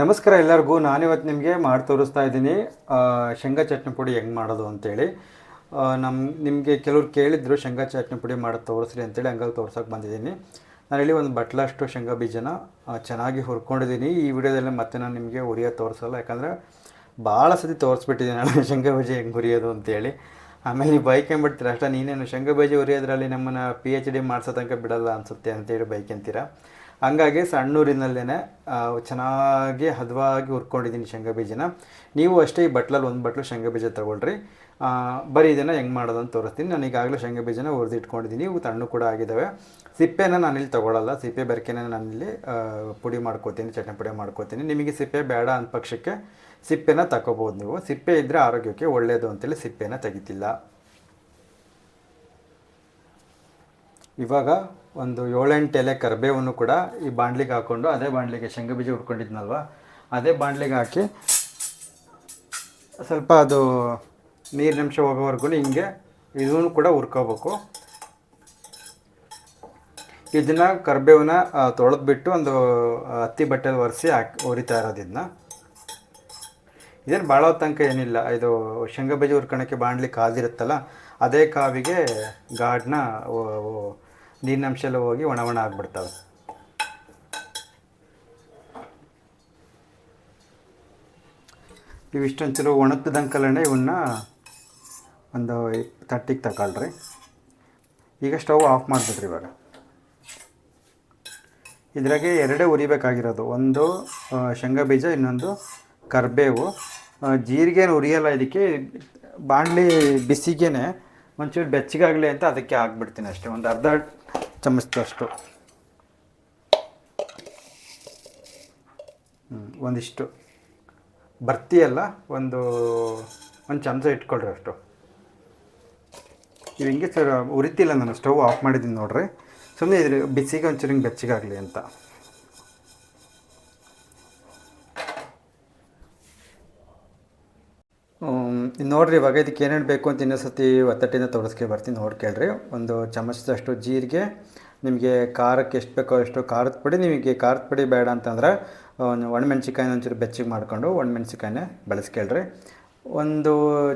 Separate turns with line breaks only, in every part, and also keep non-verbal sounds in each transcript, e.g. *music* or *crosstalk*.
ನಮಸ್ಕಾರ ಎಲ್ಲರಿಗೂ. ನಾನಿವತ್ತು ನಿಮಗೆ ಮಾಡಿ ತೋರಿಸ್ತಾ ಇದ್ದೀನಿ. ಶೇಂಗಾ ಚಟ್ನಿ ಪುಡಿ ಹೆಂಗೆ ಮಾಡೋದು ಅಂತೇಳಿ. ನಮ್ಮ ನಿಮಗೆ ಕೆಲವ್ರು ಕೇಳಿದ್ರು ಶೇಂಗಾ ಚಟ್ನಿ ಪುಡಿ ಮಾಡೋದು ತೋರಿಸ್ರಿ ಅಂತೇಳಿ ಹಂಗಾಗಿ ತೋರ್ಸೋಕೆ ಬಂದಿದ್ದೀನಿ. ನಾನಿಲ್ಲಿ ಒಂದು ಬಟ್ಲಷ್ಟು ಶೇಂಗಾ ಬೀಜನ ಚೆನ್ನಾಗಿ ಹುರ್ಕೊಂಡಿದ್ದೀನಿ. ಈ ವಿಡಿಯೋದಲ್ಲಿ ಮತ್ತೆ ನಾನು ನಿಮಗೆ ಹುರಿಯೋದು ತೋರಿಸಲ್ಲ, ಯಾಕಂದರೆ ಭಾಳ ಸತಿ ತೋರಿಸ್ಬಿಟ್ಟಿದ್ದೀನಿ ನಾನು *laughs* ಶೇಂಗಾ ಬೀಜ ಹೆಂಗೆ ಹುರಿಯೋದು ಅಂತೇಳಿ. ಆಮೇಲೆ ನೀವು ಬೈಕೊಂಬಿಡ್ತೀರ, ಅಷ್ಟೇ ನೀನೇನು ಶೇಂಗಾ ಬೀಜ ಹುರಿಯೋದ್ರಲ್ಲಿ ನಮ್ಮನ್ನು ಪಿ ಎಚ್ ಡಿ ಮಾಡಿಸೋ ತನಕ ಬಿಡಲ್ಲ ಅನಿಸುತ್ತೆ ಅಂತೇಳಿ ಬೈಕೊಂತೀರ. ಹಂಗಾಗಿ ಸಣ್ಣೂರಿನಲ್ಲೇ ಚೆನ್ನಾಗಿ ಹದವಾಗಿ ಹುರ್ಕೊಂಡಿದ್ದೀನಿ ಶೇಂಗಾ ಬೀಜನ. ನೀವು ಅಷ್ಟೇ ಈ ಬಟ್ಲಲ್ಲಿ ಒಂದು ಬಟ್ಲು ಶೇಂಗಾ ಬೀಜ ತೊಗೊಳ್ರಿ. ಬರೀ ಇದನ್ನು ಹೆಂಗೆ ಮಾಡೋದು ಅಂತ ತೋರಿಸ್ತೀನಿ. ನಾನು ಈಗಾಗಲೇ ಶೇಂಗಾ ಬೀಜನ ಹುರಿದು ಇಟ್ಕೊಂಡಿದ್ದೀನಿ ಇವು ತಣ್ಣು ಕೂಡ ಆಗಿದ್ದಾವೆ ಸಿಪ್ಪೆನ ನಾನಿಲ್ಲಿ ತೊಗೊಳಲ್ಲ. ಸಿಪ್ಪೆ ಬೆರಕೆನ ನಾನಿಲ್ಲಿ ಪುಡಿ ಮಾಡ್ಕೋತೀನಿ, ಚಟ್ನಿ ಪುಡಿ ಮಾಡ್ಕೋತೀನಿ. ನಿಮಗೆ ಸಿಪ್ಪೆ ಬೇಡ ಅಂದ ಪಕ್ಷಕ್ಕೆ ಸಿಪ್ಪೆನ ತಗೋಬೋದು ನೀವು. ಸಿಪ್ಪೆ ಇದ್ದರೆ ಆರೋಗ್ಯಕ್ಕೆ ಒಳ್ಳೆಯದು ಅಂತೇಳಿ ಸಿಪ್ಪೆನ ತೆಗಿತಿಲ್ಲ. ಇವಾಗ ಒಂದು ಏಳೆಂಟು ಎಲೆ ಕರಿಬೇವನ್ನು ಕೂಡ ಈ ಬಾಣಲಿಗೆ ಹಾಕ್ಕೊಂಡು ಅದೇ ಬಾಣಲಿಗೆ ಶೇಂಗಾ ಬೀಜ ಹುಡ್ಕೊಂಡಿದ್ನಲ್ವ ಅದೇ ಬಾಣಲಿಗೆ ಹಾಕಿ ಸ್ವಲ್ಪ ಅದು ನೀರಿನಂಶ ಹೋಗೋವರೆಗೂ ಹಿಂಗೆ ಇದನ್ನು ಕೂಡ ಹುರ್ಕೋಬೇಕು. ಇದನ್ನು ಕರಿಬೇವನ್ನ ತೊಳೆದ್ಬಿಟ್ಟು ಒಂದು ಆ, ಹತ್ತಿ ಬಟ್ಟೆಲಿ ಒರೆಸಿ ಹಾಕಿ ಹೊರಿತಾ ಇರೋದಿದ್ನ ಇದೇನು. ಭಾಳ ತನಕ ಏನಿಲ್ಲ ಇದು ಶೇಂಗಾ ಬೀಜ ಹುರ್ಕೊಳಕ್ಕೆ ಬಾಣಲಿ ಕಾದಿರುತ್ತಲ್ಲ ಅದೇ ಕಾವಿಗೆ ಗಾಢನ ನೀರಿನಂಶ ಎಲ್ಲ ಹೋಗಿ ಒಣ ಒಣ ಆಗಿಬಿಡ್ತವೆ. ಇವು ಚಲೋ ಒಣಗ್ತದಂಕಲೇ ಇವನ್ನ ಒಂದು ತಟ್ಟಿಗೆ ತಗೊಳ್ರಿ ಈಗ ಸ್ಟವ್ ಆಫ್ ಮಾಡಿಬಿಡ್ರಿ ಇವಾಗ. ಇದ್ರಾಗೆ ಎರಡೇ ಉರಿಬೇಕಾಗಿರೋದು. ಒಂದು ಶೇಂಗಾ ಬೀಜ, ಇನ್ನೊಂದು ಕರಿಬೇವು. ಜೀರಿಗೆ ಉರಿಯಲ್ಲ ಇದಕ್ಕೆ. ಬಾಣಲಿ ಬಿಸಿಗೇನೆ ಒಂಚೂರು ಬೆಚ್ಚಗಾಗಲಿ ಅಂತ ಅದಕ್ಕೆ ಹಾಕ್ಬಿಡ್ತೀನಿ ಅಷ್ಟೇ. ಒಂದು ಅರ್ಧ ಚಮಚದಷ್ಟು. ಒಂದಿಷ್ಟು. ಬರ್ತಿಯಲ್ಲ ಒಂದು ಒಂದು ಚಮಚ ಇಟ್ಕೊಳ್ರಿ ಅಷ್ಟು. ಇವು ಹಿಂಗೆ ಸರ್, ಉರಿತಿಲ್ಲ ನಾನು, ಸ್ಟವ್ ಆಫ್ ಮಾಡಿದ್ದೀನಿ ನೋಡ್ರಿ. ಸುಮ್ಮನೆ ಇದ್ರ, ಬಿಸಿಗೆ ಒಂಚೂರು ಹಿಂಗೆ ಬೆಚ್ಚಗಾಗಲಿ ಅಂತ ಹ್ಮ್, ಇದ್ ನೋಡ್ರಿ ಇವಾಗ ಇದಕ್ಕೆ ಏನೇನು ಬೇಕು ಅಂತ ಇನ್ನೊಂದು ಸತಿ ಒತ್ತಟ್ಟಿಂದ ತೋರಿಸ್ಕೆ ಬರ್ತೀನಿ. ನೋಡಿ ಕೇಳ್ರಿ. ಒಂದು ಚಮಚದಷ್ಟು ಜೀರಿಗೆ, ನಿಮಗೆ ಖಾರಕ್ಕೆ ಎಷ್ಟು ಬೇಕೋ ಅಷ್ಟು ಖಾರದ ಪುಡಿ, ನಿಮಗೆ ಖಾರದ ಪುಡಿ ಬೇಡ ಅಂತಂದ್ರೆ ಒಂದು ಒಣಮೆಣ್ಸಿಕಾಯಿನ ಒಂಚೂರು ಬೆಚ್ಚಗೆ ಮಾಡಿಕೊಂಡು ಒಣಮೆಣ್ಸಿಕಾಯಿನೇ ಬಳಸ್ಕೇಳ್ರಿ. ಒಂದು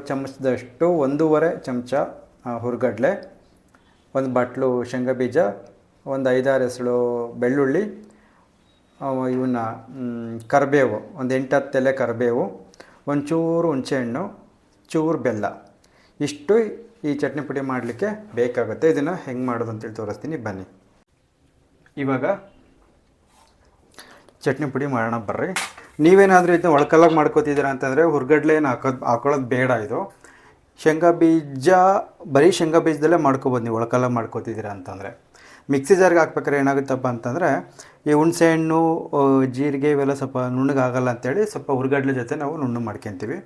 ಚಮಚದಷ್ಟು, ಒಂದೂವರೆ ಚಮಚ ಹುರುಗಡಲೆ, ಒಂದು ಬಟ್ಲು ಶೇಂಗಾ ಬೀಜ ಒಂದು ಐದಾರು ಹೆಸಳು ಬೆಳ್ಳುಳ್ಳಿ ಇವನ್ನ ಕರಿಬೇವು, ಒಂದು ಎಂಟು ಹತ್ತು ಎಲೆ ಕರಿಬೇವು, ಒಂಚೂರು ಹುಣಸೆಹಣ್ಣು ಚೂರು ಬೆಲ್ಲ. ಇಷ್ಟು ಈ ಚಟ್ನಿ ಪುಡಿ ಮಾಡಲಿಕ್ಕೆ ಬೇಕಾಗುತ್ತೆ. ಇದನ್ನು ಹೆಂಗೆ ಮಾಡೋದು ಅಂತೇಳಿ ತೋರಿಸ್ತೀನಿ. ಬನ್ನಿ. ಇವಾಗ ಚಟ್ನಿ ಪುಡಿ ಮಾಡೋಣ ಬರ್ರಿ. ನೀವೇನಾದರೂ ಇದನ್ನ ಒಳಕಲ್ಲಾಗಿ ಮಾಡ್ಕೋತಿದ್ದೀರಾ ಅಂತಂದರೆ ಹುರ್ಗಡ್ಲೆ ಏನು ಹಾಕೋದು ಹಾಕೊಳ್ಳೋದು ಬೇಡ ಇದು. ಶೇಂಗಾ ಬೀಜ, ಬರೀ ಶೇಂಗಾ ಬೀಜದಲ್ಲೇ ಮಾಡ್ಕೊಬೋದು ನೀವು. ಒಳಕಲ್ಲಾಗಿ ಮಾಡ್ಕೋತಿದ್ದೀರಾ ಅಂತಂದರೆ. ಮಿಕ್ಸಿ ಜಾರ್ಗೆ ಹಾಕ್ಬೇಕಾದ್ರೆ ಏನಾಗುತ್ತಪ್ಪ ಅಂತಂದರೆ ಈ ಹುಣಸೆಹಣ್ಣು ಹಣ್ಣು ಜೀರಿಗೆ ಇವೆಲ್ಲ ಸ್ವಲ್ಪ ನುಣ್ಣಗಾಗಲ್ಲ ಅಂತೇಳಿ ಸ್ವಲ್ಪ ಹುರ್ಗಡ್ಲೆ ಜೊತೆ ನಾವು ನುಣ್ಣು ಮಾಡ್ಕೊತೀವಿ.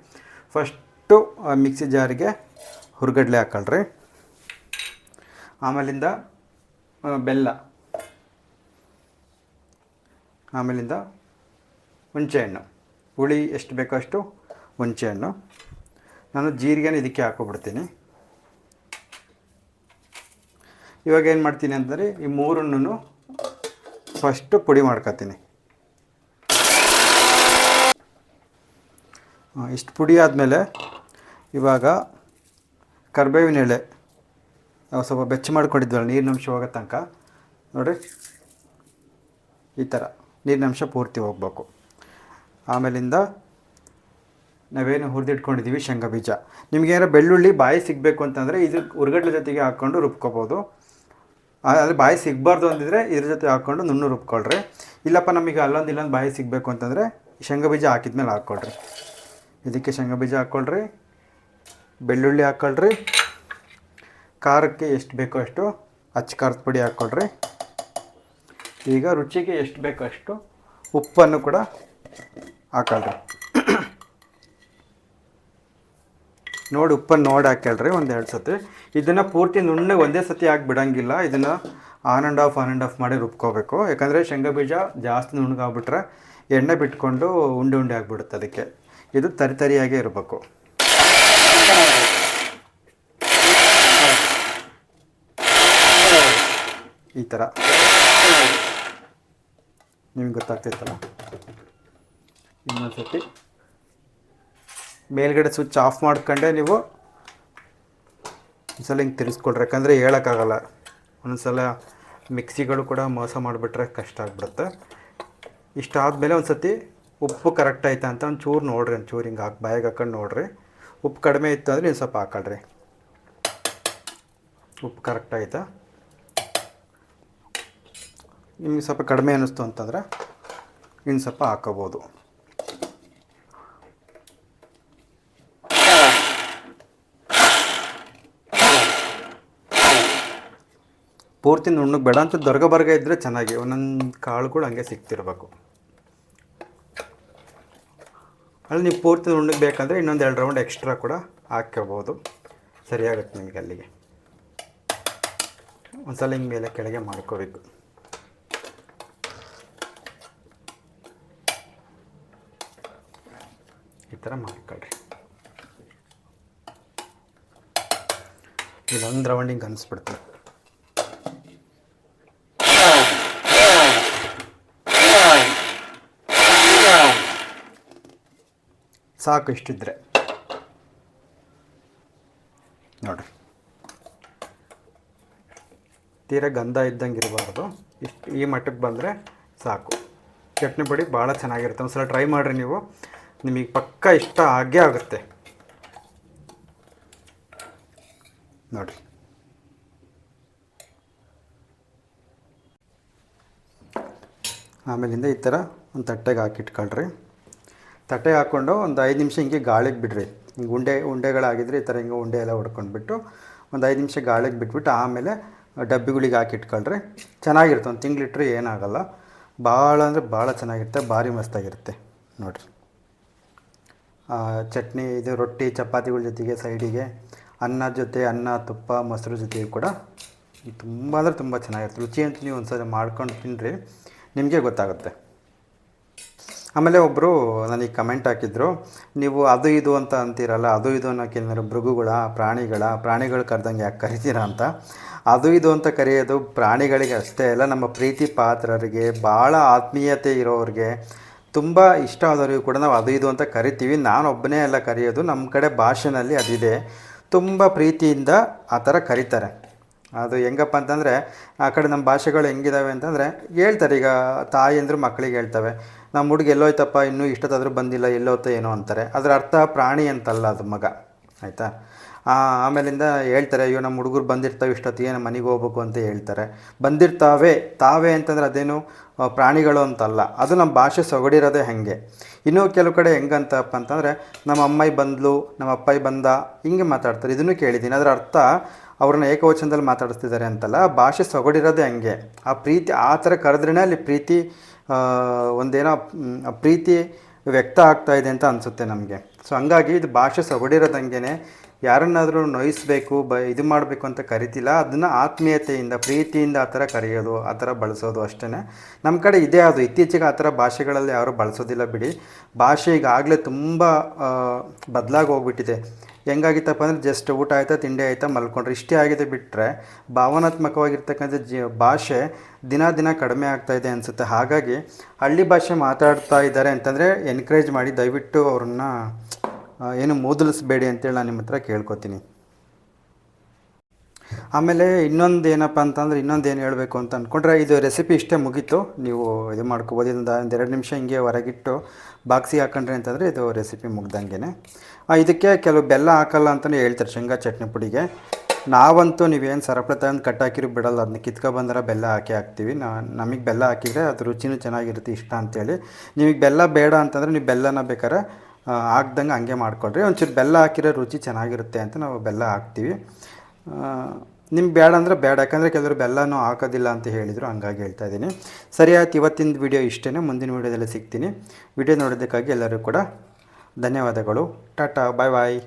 ಫಸ್ಟು ಮಿಕ್ಸಿ ಜಾರಿಗೆ ಹುರ್ಗಡ್ಲೆ ಹಾಕೊಳ್ರಿ. ಆಮೇಲಿಂದ ಬೆಲ್ಲ. ಆಮೇಲಿಂದ ಹುಣಸೆಹಣ್ಣು. ಹುಳಿ ಎಷ್ಟು ಬೇಕೋ ಅಷ್ಟು ಹುಣಸೆಹಣ್ಣು. ನಾನು ಜೀರಿಗೆನ ಇದಕ್ಕೆ ಹಾಕೊಬಿಡ್ತೀನಿ. ಇವಾಗ ಏನು ಮಾಡ್ತೀನಿ ಅಂದರೆ, ಈ ಮೂರನ್ನು ಫಸ್ಟು ಪುಡಿ ಮಾಡ್ಕೊತೀನಿ. ಇಷ್ಟು ಪುಡಿ ಆದಮೇಲೆ ಇವಾಗ ಕರ್ಬೇವಿನ ಎಲೆ ನಾವು ಸ್ವಲ್ಪ ಬೆಚ್ಚ ಮಾಡ್ಕೊಂಡಿದ್ವಲ್ಲ ನೀರಿನಂಶ ಹೋಗೋ ತನಕ. ನೋಡಿರಿ, ಈ ಥರ ನೀರಿನಂಶ ಪೂರ್ತಿ ಹೋಗ್ಬೇಕು. ಆಮೇಲಿಂದ ನಾವೇನು ಹುರಿದಿಟ್ಕೊಂಡಿದ್ದೀವಿ ಶೇಂಗಾ ಬೀಜ. ನಿಮಗೇನಾರ ಬೆಳ್ಳುಳ್ಳಿ ಬಾಯಿ ಸಿಗಬೇಕು ಅಂತಂದರೆ ಇದು ಉರ್ಗಡ್ಲೆ ಜೊತೆಗೆ ಹಾಕ್ಕೊಂಡು ರುಬ್ಕೋಬೋದು. ಆದರೆ ಬಾಯಿ ಸಿಗಬಾರ್ದು ಅಂದಿದ್ರೆ ಇದ್ರ ಜೊತೆ ಹಾಕ್ಕೊಂಡು ನುಣ್ಣು ರುಬ್ಕೊಳ್ರಿ. ಇಲ್ಲಪ್ಪ, ನಮಗೆ ಅಲ್ಲೊಂದು ಇಲ್ಲೊಂದು ಬಾಯಿ ಸಿಗಬೇಕು ಅಂತಂದರೆ ಶೇಂಗಾ ಬೀಜ ಹಾಕಿದ್ಮೇಲೆ ಹಾಕ್ಕೊಳ್ರಿ. ಇದಕ್ಕೆ ಶೇಂಗಾ ಬೀಜ ಹಾಕ್ಕೊಳ್ರಿ. ಬೆಳ್ಳುಳ್ಳಿ ಹಾಕ್ಕೊಳ್ರಿ ಖಾರಕ್ಕೆ ಎಷ್ಟು ಬೇಕೋ ಅಷ್ಟು ಅಚ್ಚ ಖಾರದ ಪುಡಿ ಹಾಕ್ಕೊಳ್ರಿ ಈಗ ರುಚಿಗೆ ಎಷ್ಟು ಬೇಕೋ ಅಷ್ಟು ಉಪ್ಪನ್ನು ಕೂಡ ಹಾಕೊಳ್ರಿ. ನೋಡಿ ಉಪ್ಪನ್ನು ನೋಡಿ ಹಾಕ್ಯಾಳ್ರಿ ಎರಡು ಸತಿ. ಇದನ್ನು ಪೂರ್ತಿ ನುಣ್ಣಗೆ ಒಂದೇ ಸತಿ ಹಾಕಿ ಬಿಡೋಂಗಿಲ್ಲ ಇದನ್ನು on and off on and off ಮಾಡಿ ರುಬ್ಕೋಬೇಕು. ಯಾಕಂದರೆ ಶೇಂಗಾ ಬೀಜ ಜಾಸ್ತಿ ನುಣ್ಣಗಾಗ್ಬಿಟ್ರೆ ಎಣ್ಣೆ ಬಿಟ್ಕೊಂಡು ಉಂಡೆ ಉಂಡೆ ಆಗಿಬಿಡುತ್ತೆ ಅದಕ್ಕೆ. ಇದು ತರಿತರಿಯಾಗೇ ಇರಬೇಕು. ಈ ಥರ. ನಿಮ್ಗೆ ಗೊತ್ತಾಗ್ತೈತಲ್ಲ? ಇನ್ನೊಂದು ಸತಿ ಮೇಲ್ಗಡೆ ಸ್ವಿಚ್ ಆಫ್ ಮಾಡ್ಕೊಂಡೆ ನೀವು. ಒಂದ್ಸಲ ಹಿಂಗೆ ತಿರ್ಸ್ಕೊಳ್ರಿ. ಯಾಕಂದರೆ ಹೇಳೋಕ್ಕಾಗಲ್ಲ. ಒಂದೊಂದ್ಸಲ ಮಿಕ್ಸಿಗಳು ಕೂಡ ಮೋಸ ಮಾಡಿಬಿಟ್ರೆ ಕಷ್ಟ ಆಗ್ಬಿಡುತ್ತೆ. ಇಷ್ಟಾದಮೇಲೆ ಒಂದು ಸತಿ ಉಪ್ಪು ಕರೆಕ್ಟ್ ಆಯ್ತಾ ಅಂತ ಒಂದು ಚೂರು ನೋಡ್ರಿ ಒಂದು ಚೂರು ಹಿಂಗೆ ಹಾಕಿ, ಬಾಯಿಗೆ ಹಾಕೊಂಡು ನೋಡ್ರಿ. ಉಪ್ಪು ಕಡಿಮೆ ಇತ್ತು ಅಂದರೆ ನೀವು ಸ್ವಲ್ಪ ಹಾಕೊಳ್ರಿ. ಉಪ್ಪು ಕರೆಕ್ಟ್ ಆಯ್ತಾ ನಿಮಗೆ ಸ್ವಲ್ಪ ಕಡಿಮೆ ಅನ್ನಿಸ್ತು ಅಂತಂದರೆ ಇನ್ನು ಸ್ವಲ್ಪ ಹಾಕೋಬೋದು. ಪೂರ್ತಿ ನುಣ್ಣಗೆ ಬೇಡ ಅಂತ ದೊರಗ ಬರ್ಗ ಇದ್ದರೆ ಚೆನ್ನಾಗಿ, ಒಂದೊಂದು ಕಾಳುಗಳು ಹಂಗೆ ಸಿಗ್ತಿರ್ಬೇಕು. ಅಲ್ಲಿ ನೀವು ಪೂರ್ತಿ ನುಣ್ಣಗೆ ಬೇಕಂದರೆ ಇನ್ನೊಂದು ಎರಡು ರೌಂಡ್ ಎಕ್ಸ್ಟ್ರಾ ಕೂಡ ಹಾಕ್ಕೋಬೋದು. ಸರಿಯಾಗುತ್ತೆ ನಿಮಗೆ ಅಲ್ಲಿಗೆ. ಒಂದು ಸಲ ಹಿಂಗೆ ಮೇಲೆ ಕೆಳಗೆ ಮಾಡ್ಕೋಬೇಕು. ಥರ ಮಾಡ್ಕೊಳ್ರಿ. ಇದೊಂದು ರೌಂಡಿಗೆ ಅನಿಸ್ಬಿಡ್ತೀವಿ ಸಾಕು ಇಷ್ಟಿದ್ರೆ. ನೋಡಿರಿ. ತೀರ ಗಂಧ ಇದ್ದಂಗೆ ಇರಬಾರ್ದು. ಇಷ್ಟು ಈ ಮಟ್ಟಕ್ಕೆ ಬಂದರೆ ಸಾಕು. ಚಟ್ನಿ ಪುಡಿ ಭಾಳ ಚೆನ್ನಾಗಿರುತ್ತೆ. ಒಂದ್ಸಲ ಟ್ರೈ ಮಾಡಿರಿ ನೀವು. ನಿಮಗೆ ಪಕ್ಕ ಇಷ್ಟ ಆಗೇ ಆಗುತ್ತೆ. ನೋಡಿರಿ. ಆಮೇಲಿಂದ ಈ ಥರ ಒಂದು ತಟ್ಟೆಗೆ ಹಾಕಿಟ್ಕೊಳ್ರಿ ತಟ್ಟೆಗೆ ಹಾಕ್ಕೊಂಡು ಒಂದು ಐದು ನಿಮಿಷ ಹಿಂಗೆ ಗಾಳಿಗೆ ಬಿಡ್ರಿ. ಹಿಂಗೆ ಉಂಡೆ, ಉಂಡೆಗಳಾಗಿದ್ರೆ ಈ ಥರ ಹಿಂಗೆ ಉಂಡೆ ಎಲ್ಲ ಹೊಡ್ಕೊಂಡ್ಬಿಟ್ಟು ಒಂದು ಐದು ನಿಮಿಷ ಗಾಳಿಗೆ ಬಿಟ್ಬಿಟ್ಟು ಆಮೇಲೆ ಡಬ್ಬಿಗಳಿಗೆ ಹಾಕಿಟ್ಕೊಳ್ರಿ ಚೆನ್ನಾಗಿರುತ್ತೆ. ಒಂದು ತಿಂಗ್ಳಿಟ್ರೆ ಏನಾಗಲ್ಲ. ಭಾಳ ಅಂದರೆ ಭಾಳ ಚೆನ್ನಾಗಿರುತ್ತೆ, ಭಾರಿ ಮಸ್ತಾಗಿರುತ್ತೆ. ನೋಡಿರಿ. ಚಟ್ನಿ, ಇದು ರೊಟ್ಟಿ, ಚಪಾತಿಗಳ ಜೊತೆಗೆ ಸೈಡಿಗೆ ಅನ್ನ ಜೊತೆ, ಅನ್ನ, ತುಪ್ಪ, ಮೊಸರು ಜೊತೆಗೆ ಕೂಡ ತುಂಬ ಅಂದರೆ ತುಂಬ ಚೆನ್ನಾಗಿರುತ್ತೆ. ರುಚಿ ಅಂತ ನೀವು ಒಂದ್ಸಲ ಮಾಡ್ಕೊಂಡು ತಿನ್ನಿರಿ ನಿಮಗೆ ಗೊತ್ತಾಗುತ್ತೆ. ಆಮೇಲೆ ಒಬ್ಬರು ನನಗೆ ಕಮೆಂಟ್ ಹಾಕಿದ್ರು, ನೀವು ಅದು ಇದು ಅಂತ ಅಂತೀರಲ್ಲ, ಅದು ಇದು ಅನ್ನೋಕೆ ಏನಾದ್ರು ಮೃಗುಗಳ ಪ್ರಾಣಿಗಳ, ಪ್ರಾಣಿಗಳು ಕರೆದಂಗೆ ಯಾಕೆ ಕರಿತೀರಾ ಅಂತ. ಅದು ಇದು ಅಂತ ಕರೆಯೋದು ಪ್ರಾಣಿಗಳಿಗೆ ಅಷ್ಟೇ ಅಲ್ಲ, ನಮ್ಮ ಪ್ರೀತಿ ಪಾತ್ರರಿಗೆ ಭಾಳ ಆತ್ಮೀಯತೆ ಇರೋರಿಗೆ ತುಂಬ ಇಷ್ಟ ಆದವರಿಗೂ ಕೂಡ ನಾವು ಅದು ಇದು ಅಂತ ಕರಿತೀವಿ. ನಾನೊಬ್ಬನೇ ಎಲ್ಲ ಕರೆಯೋದು. ನಮ್ಮ ಕಡೆ ಭಾಷೆನಲ್ಲಿ ಅದಿದೆ. ತುಂಬ ಪ್ರೀತಿಯಿಂದ ಆ ಥರ ಕರೀತಾರೆ. ಅದು ಹೆಂಗಪ್ಪ ಅಂತಂದರೆ, ಆ ಕಡೆ ನಮ್ಮ ಭಾಷೆಗಳು ಹೆಂಗಿದಾವೆ ಅಂತಂದರೆ, ಹೇಳ್ತಾರೆ. ಈಗ ತಾಯಿ ಅಂದರು ಮಕ್ಕಳಿಗೆ ಹೇಳ್ತವೆ. ನಮ್ಮ ಹುಡುಗ ಎಲ್ಲೋಯ್ತಪ್ಪ, ಇನ್ನೂ ಇಷ್ಟೊತ್ತಾದರೂ ಬಂದಿಲ್ಲ ಎಲ್ಲೋತ ಏನೋ ಅಂತಾರೆ. ಅದರ ಅರ್ಥ ಪ್ರಾಣಿ ಅಂತಲ್ಲ ಅದು ಮಗ. ಆಯಿತಾ? ಆಮೇಲಿಂದ ಹೇಳ್ತಾರೆ, ಅಯ್ಯೋ ನಮ್ಮ ಹುಡುಗರು ಬಂದಿರ್ತಾವೆ ಇಷ್ಟೊತ್ತಿಗೆ ನಮ್ಮ ಮನೆಗೆ ಹೋಗ್ಬೇಕು ಅಂತ ಹೇಳ್ತಾರೆ. ಬಂದಿರ್ತಾವೆ, ತಾವೇ ಅಂತಂದರೆ ಅದೇನು ಪ್ರಾಣಿಗಳು ಅಂತಲ್ಲ. ಅದು ನಮ್ಮ ಭಾಷೆ ಸೊಗಡಿರೋದೇ ಹಾಗೆ. ಇನ್ನೂ ಕೆಲವು ಕಡೆ ಹೆಂಗಂತಪ್ಪ ಅಂತಂದರೆ, ನಮ್ಮ ಅಮ್ಮಾಯಿ ಬಂದ್ಲು, ನಮ್ಮ ಅಪ್ಪಾಯಿ ಬಂದ, ಹಿಂಗೆ ಮಾತಾಡ್ತಾರೆ. ಇದನ್ನು ಕೇಳಿದ್ದೀನಿ. ಅದರ ಅರ್ಥ, ಅವ್ರನ್ನ ಏಕವಚನದಲ್ಲಿ ಮಾತಾಡಿಸ್ತಿದ್ದಾರೆ ಅಂತಲ್ಲ. ಭಾಷೆ ಸೊಗಡಿರೋದೇ ಹಂಗೆ. ಆ ಪ್ರೀತಿ, ಆ ಥರ ಕರೆದ್ರೇ ಅಲ್ಲಿ ಪ್ರೀತಿ ಒಂದೇನೋ ಪ್ರೀತಿ ವ್ಯಕ್ತ ಆಗ್ತಾ ಇದೆ ಅಂತ ಅನಿಸುತ್ತೆ ನಮಗೆ. ಸೊ, ಹಂಗಾಗಿ ಇದು ಭಾಷೆ ಸೊಗಡಿರೋದಂಗೆ ಯಾರನ್ನಾದರೂ ನೋಯಿಸಬೇಕು, ಬ, ಇದು ಮಾಡಬೇಕು ಅಂತ ಕರಿತಿಲ್ಲ, ಅದನ್ನು ಆತ್ಮೀಯತೆಯಿಂದ, ಪ್ರೀತಿಯಿಂದ ಆ ಥರ ಕರೆಯೋದು, ಆ ಥರ ಬಳಸೋದು ಅಷ್ಟೇ ನಮ್ಮ ಕಡೆ ಇದೇ ಅದು. ಇತ್ತೀಚೆಗೆ ಆ ಥರ ಭಾಷೆಗಳಲ್ಲಿ ಯಾರೂ ಬಳಸೋದಿಲ್ಲ ಬಿಡಿ. ಭಾಷೆ ಈಗಾಗಲೇ ತುಂಬ ಬದಲಾಗಿ ಹೋಗ್ಬಿಟ್ಟಿದೆ. ಹೆಂಗಾಗಿತ್ತಪ್ಪ ಅಂದರೆ ಜಸ್ಟ್ ಊಟ ಆಯ್ತಾ, ತಿಂಡಿ ಆಯ್ತಾ ಮಲ್ಕೊಂಡ್ರೆ. ಇಷ್ಟೇ ಆಗಿದೆ ಬಿಟ್ಟರೆ ಭಾವನಾತ್ಮಕವಾಗಿರ್ತಕ್ಕಂಥ ಜಿ, ಭಾಷೆ ದಿನ ದಿನ ಕಡಿಮೆ ಆಗ್ತಾ ಇದೆ ಅನಿಸುತ್ತೆ. ಹಾಗಾಗಿ ಹಳ್ಳಿ ಭಾಷೆ ಮಾತಾಡ್ತಾ ಇದ್ದಾರೆ ಅಂತಂದರೆ ಎನ್ಕರೇಜ್ ಮಾಡಿ ದಯವಿಟ್ಟು ಅವ್ರನ್ನ ಏನು ಮೂದಲಿಸ್ಬೇಡಿ ಅಂತೇಳಿ ನಾನು ನಿಮ್ಮ ಹತ್ರ ಕೇಳ್ಕೊತೀನಿ. ಆಮೇಲೆ ಇನ್ನೊಂದು ಏನಪ್ಪ ಅಂತಂದ್ರೆ ಇನ್ನೊಂದು ಏನು ಹೇಳಬೇಕು ಅಂತ ಅಂದ್ಕೊಂಡ್ರೆ ಇದು ರೆಸಿಪಿ ಇಷ್ಟೇ ಮುಗೀತು. ನೀವು ಇದು ಮಾಡ್ಕೋಬೋದು. ಇದರಿಂದ ಒಂದು ಎರಡು ನಿಮಿಷ ಹಿಂಗೆ ಹೊರಗಿಟ್ಟು ಬಾಕ್ಸಿಗೆ ಹಾಕೊಂಡ್ರೆ ಅಂತಂದರೆ ಇದು ರೆಸಿಪಿ ಮುಗ್ದಂಗೆ ಇದಕ್ಕೆ ಕೆಲವು ಬೆಲ್ಲ ಹಾಕಲ್ಲ ಅಂತಲೇ ಹೇಳ್ತಾರೆ ಶೇಂಗಾ ಚಟ್ನಿ ಪುಡಿಗೆ. ನಾವಂತೂ ನೀವೇನು ಸರಪಳೆ ಕಟ್ ಕಟ್ಟಾಕಿರು ಬಿಡಲ್ಲ. ಅದನ್ನ ಕಿತ್ಕೊ ಬಂದರೆ ಬೆಲ್ಲ ಹಾಕಿ ಹಾಕ್ತೀವಿ. ನಾ, ನಮಗೆ ಬೆಲ್ಲ ಹಾಕಿದರೆ ಅದು ರುಚಿನೂ ಚೆನ್ನಾಗಿರುತ್ತೆ, ಇಷ್ಟ ಅಂತೇಳಿ. ನಿಮಗೆ ಬೆಲ್ಲ ಬೇಡ ಅಂತಂದರೆ ನೀವು ಬೆಲ್ಲನ ಬೇಕಾದ್ರೆ ಹಾಕ್ದಂಗೆ ಹಂಗೆ ಮಾಡ್ಕೊಳ್ರಿ ಒಂಚೂರು ಬೆಲ್ಲ ಹಾಕಿರೋ ರುಚಿ ಚೆನ್ನಾಗಿರುತ್ತೆ ಅಂತ ನಾವು ಬೆಲ್ಲ ಹಾಕ್ತೀವಿ. ನಿಮ್ಗೆ ಬೇಡ ಅಂದರೆ ಬೇಡ ಯಾಕಂದರೆ ಕೆಲವರು ಬೆಲ್ಲನೂ ಹಾಕೋದಿಲ್ಲ ಅಂತ ಹೇಳಿದರು, ಹಂಗಾಗಿ ಹೇಳ್ತಾ ಇದ್ದೀನಿ. ಸರಿ ಆಯ್ತು ಇವತ್ತಿನ ವಿಡಿಯೋ ಇಷ್ಟೇ ಮುಂದಿನ ವಿಡಿಯೋದಲ್ಲಿ ಸಿಗ್ತೀನಿ. ವಿಡಿಯೋ ನೋಡೋದಕ್ಕಾಗಿ ಎಲ್ಲರೂ ಕೂಡ ಧನ್ಯವಾದಗಳು. ಟಾಟಾ, ಬಾಯ್ ಬಾಯ್.